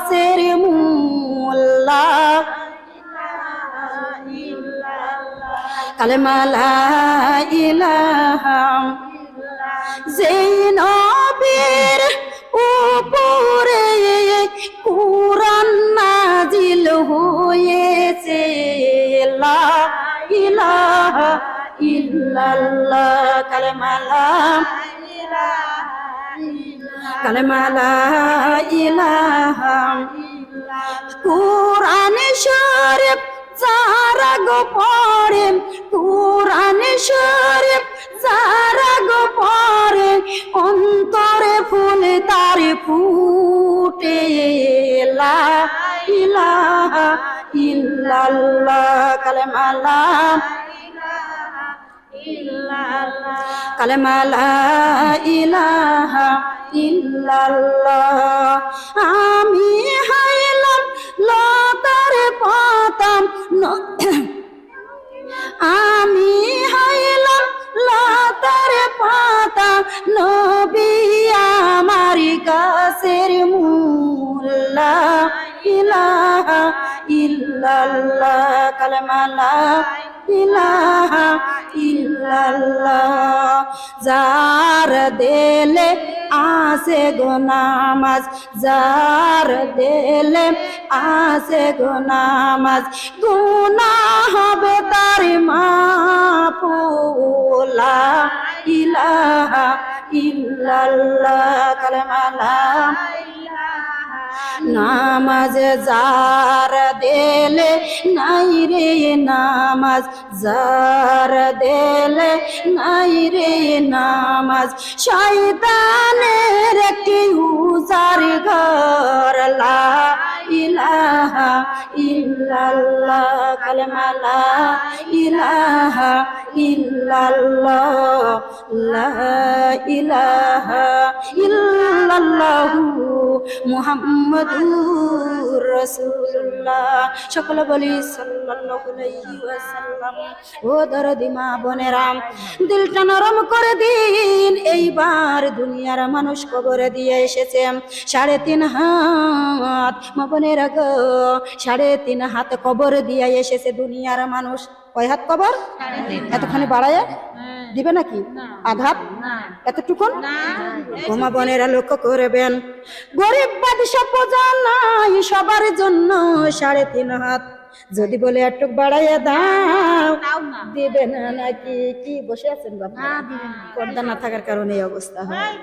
গাছের মোল্লা। কালেমালা ইলাহাম উপরে কুরআন নাজিল হয়েছে। লা ইলাহা ইল্লাল্লাহ কালেমালা ইলাহা ইলাহা কোরআন শরীফ যারা গো পড়ে কোরআন শরীফ যারা গো পড়ে অন্তরে ফুল তার ফুটে। লা ইলাহা ইল্লাল্লাহ। কালেমালা কালেমালা ইলাহা ইল্লাল্লাহ। আমি হাইলাম লতার পাতাম আমি হাইলাম লতার পাতা নবী আমার কাছের মুল্লা। ইলাহা ইল্লাল্লাহ। কালেমালা ইলাহা ইল্লাল্লাহ। যার দেলে আসে গো নামাজ, যার দেলে আসে গো নামাজ। গুনা তার মা পোলা ইলাহা ইল্লাল্লাহ। কালেমালা নামাজ যার দেলে নাই রে নামাজ, যার দেলে নাই রে নামাজ। শয়তানের একটি উজার ঘর, লা ইলাহা ইল্লাল্লাহ কালেমালা ইলাহা ইল্লাল্লাহ, লা ইলাহা ইল্লাল্লাহু মুহাম্মাদুর রাসূলুল্লাহ। সকলে বলি সাল্লাল্লাহু আলাইহি ওয়াসাল্লাম, ও দরদি মা বোনেরা, দিলটা নরম করে দিন, এইবার দুনিয়ার মানুষ কবরে দিয়ে এসেছে। সাড়ে তিন হাত, মা বোনেরা গো, সাড়ে তিন হাত কবর দিয়ে এসেছে দুনিয়ার মানুষ। কয় হাত কবর? এতখানি বাড়ায়? দিবে নাকি? আঘাত? এতটুকুন? ওমা বোনেরা লক্ষ্য করবেন গরিব বাদশা পূজা নাই সবার জন্য সাড়ে তিন হাত। যদি বলে একটু বাড়াইয়া দাও দিবে না নাকি? কি বসে আছেন বাবা? পর্দা না থাকার কারণে এই অবস্থা হয়।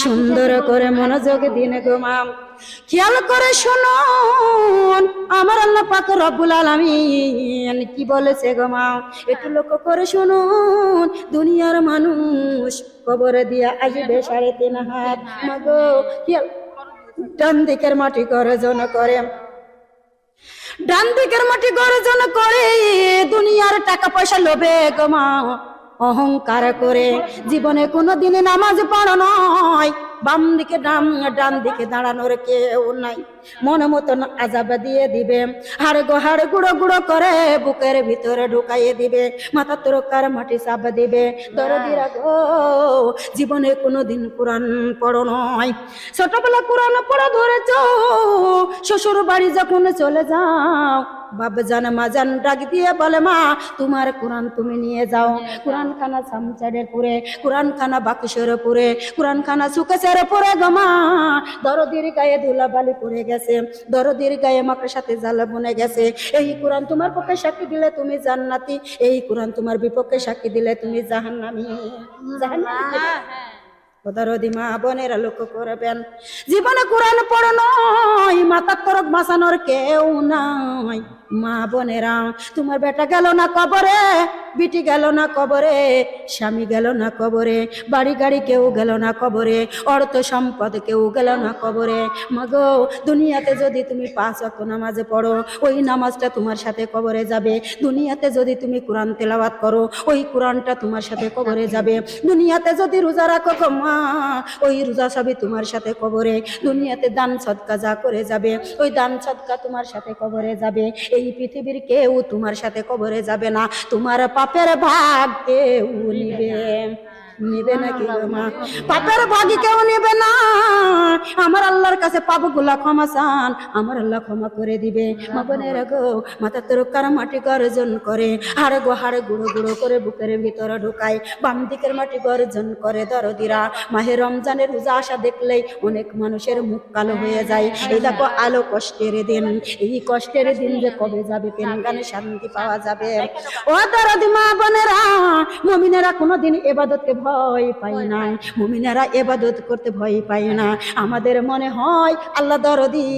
সুন্দর করে মনোযোগ দিন গোমাম খেয়াল করে শুনুন, আমার আল্লাহ পাক রব্বুল আলামিন কি বলেছে গোমাম একটু লক্ষ্য করে শুনুন, দুনিয়ার মানুষ কবরে দিয়া আসবে সাড়ে তিন হাত। মাগো, খেয়াল ডান দিকের মাটি গর্জন করে। ডান দিকের মাটি গর্জন করে, দুনিয়ার টাকা পয়সা লোভে গোমা অহংকার করে জীবনে কোনো দিনে নামাজ পড়ো নয়। বাম দিকে ডান ডান দিকে দাঁড়ানোর কেউ নাই। মনে মতন আজাব দিয়ে দিবে। হাড় গো হাড় গুঁড়ো গুঁড়ো করে বুকের ভিতরে ঢুকাইয়ে দিবে। মাথা তোরকার মাটি চাপ দিবে। দরদিরা গো জীবনে কোনো দিন কোরআন পড়ো নয়। ছোটবেলা কোরআন পড়া ধরেছ শ্বশুর বাড়ি যখন চলে যাও বাবা জান মা জান ডাক দিয়ে বলে মা তোমার কোরআন তুমি নিয়ে যাও। কোরআন খানা সামচারের পুরে কোরআন খানা বাকিসের পুরে কোরআন খানা সুকেশের পুরে গমা দরদির গায়ে ধুলা বালি পড়ে গেছে দরদির গায়ে মাকের সাথে জ্বালা বনে গেছে। এই কোরআন তোমার পক্ষে সাক্ষী দিলে তুমি জান্নাতি এই কোরআন তোমার বিপক্ষে সাক্ষী দিলে তুমি জাহান্নামি। জাহান্নামি। খোদারদি মা বোনেরা লক্ষ্য করবেন জীবনে কোরআন পড়ো নয় মাথা তরক বাঁচানোর কেউ নাই। মা বোনেরা, তোমার বেটা গেল না কবরে, বিটি গেল না কবরে, স্বামী গেল না কবরে বাড়ি গাড়ি কেউ গেল না কবরে, অর্থ সম্পদ কেউ গেল না কবরে। মাগো, দুনিয়াতে যদি তুমি পাঁচ অক্ট নামাজে পড়ো, ওই নামাজটা তোমার সাথে কবরে যাবে। দুনিয়াতে যদি তুমি কোরআন তেলাওয়াত করো, ওই কোরআনটা তোমার সাথে কবরে যাবে। দুনিয়াতে যদি রোজা রাখো গো মা, ওই রোজা সবই তোমার সাথে কবরে। দুনিয়াতে দান সৎকা যা করে যাবে, ওই দান সৎকা তোমার সাথে কবরে যাবে। এই পৃথিবীর কেউ তোমার সাথে কবরে যাবে না। তোমার পাপের ভাগ কেউ নিবে। নিবে নাকি মা? পাপের ভাগি কেউ নিবে না। আমার আল্লাহর কাছে পাপগুলা ক্ষমা চান। আমার আল্লাহ ক্ষমা করে দিবে। মা বোনেরা গো মাথা তরকার মাটি গর্জন করে? হাড়ে গো হাড়ে গুঁড়ো গুঁড়ো করে বুকের ভিতরে ঢুকায়। বাম দিকের মাটি গর্জন করে দরদিরা। মাহে রমজানের রোজা আসা দেখলেই অনেক মানুষের মুখ কালো হয়ে যায়। এই দেখো আলো কষ্টের দিন। এই কষ্টের দিন যে কবে যাবে গানে শান্তি পাওয়া যাবে। ও দরদি মা বোনেরা মমিনেরা কোনোদিন এবাদতকে ভয় পাই না। মুমিনারা এবাদত করতে ভয় পায় না। আমাদের মনে হয় আল্লাহ দরদি।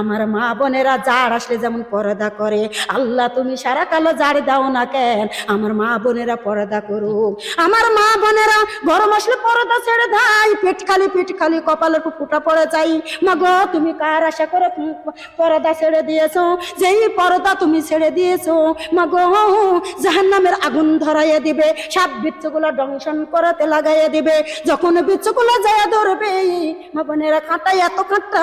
আমার মা বোনেরা যার আসলে যেমন পর্দা করে আল্লাহ তুমি সারা কালো জাড় দাও না কেন? আমার মা বোনেরা পর্দা করুক। আমার মা বোনেরা গরম আসলে পর্দা ছেড়ে দেয়। পেট খালি পেট খালি কপালে একটু ফুটা পড়ে যাই মা গো তুমি কার আশা করে পর্দা ছেড়ে দিয়েছ? যেই পর্দা তুমি ছেড়ে দিয়েছ মা গো জাহান নামের আগুন ধরাইয়া দিবে। সব বিচ্ছুগুলো দংশন করাতে লাগাইয়া দিবে। যখন বিচ্ছুগুলো যায় ধরবে, মা বোনেরা কাঁটাই এত কাঁটা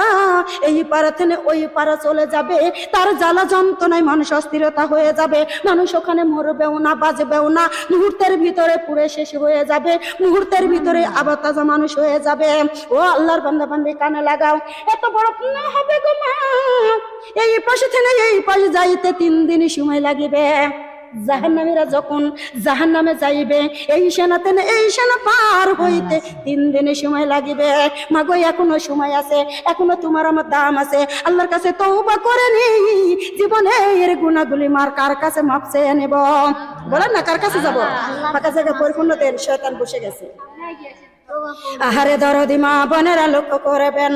এই পাড়া থেকে ওই পাড়া চলে যাবে। তার জ্বালা যন্ত্রণায় মানুষ অস্থিরতা হয়ে যাবে। মানুষ ওখানে মরবেও না বাজবেও না। মুহূর্তের ভিতরে পুরে শেষ হয়ে যাবে। মুহূর্তের ভিতরে আবার তাজা মানুষ হয়ে যাবে। ও আল্লাহর বান্দা বান্দি কানে লাগাও। এত বড় পুণ্য হবে গো মা। এই পাশে থেকে এই পাশে যাইতে তিন দিন সময় লাগিবে। জাহান্নামীরা যখন জাহান্নামে যাইবে এই সেনাতে এই সেনা পার হইতে তিন দিনের সময় লাগিবে। মাগো এখনও সময় আছে এখনও তোমার আমার দাম আছে। আল্লাহর কাছে তওবা করে নি জীবনে এর গুণাগুলি মার কার কাছে মাপ চেয়ে নেব? বলেন না কার কাছে যাব? ফাঁকা জায়গা পরিপূর্ণ দেন শয়তান বসে গেছে। আহারে দরদি মা বোনেরা লক্ষ্য করবেন।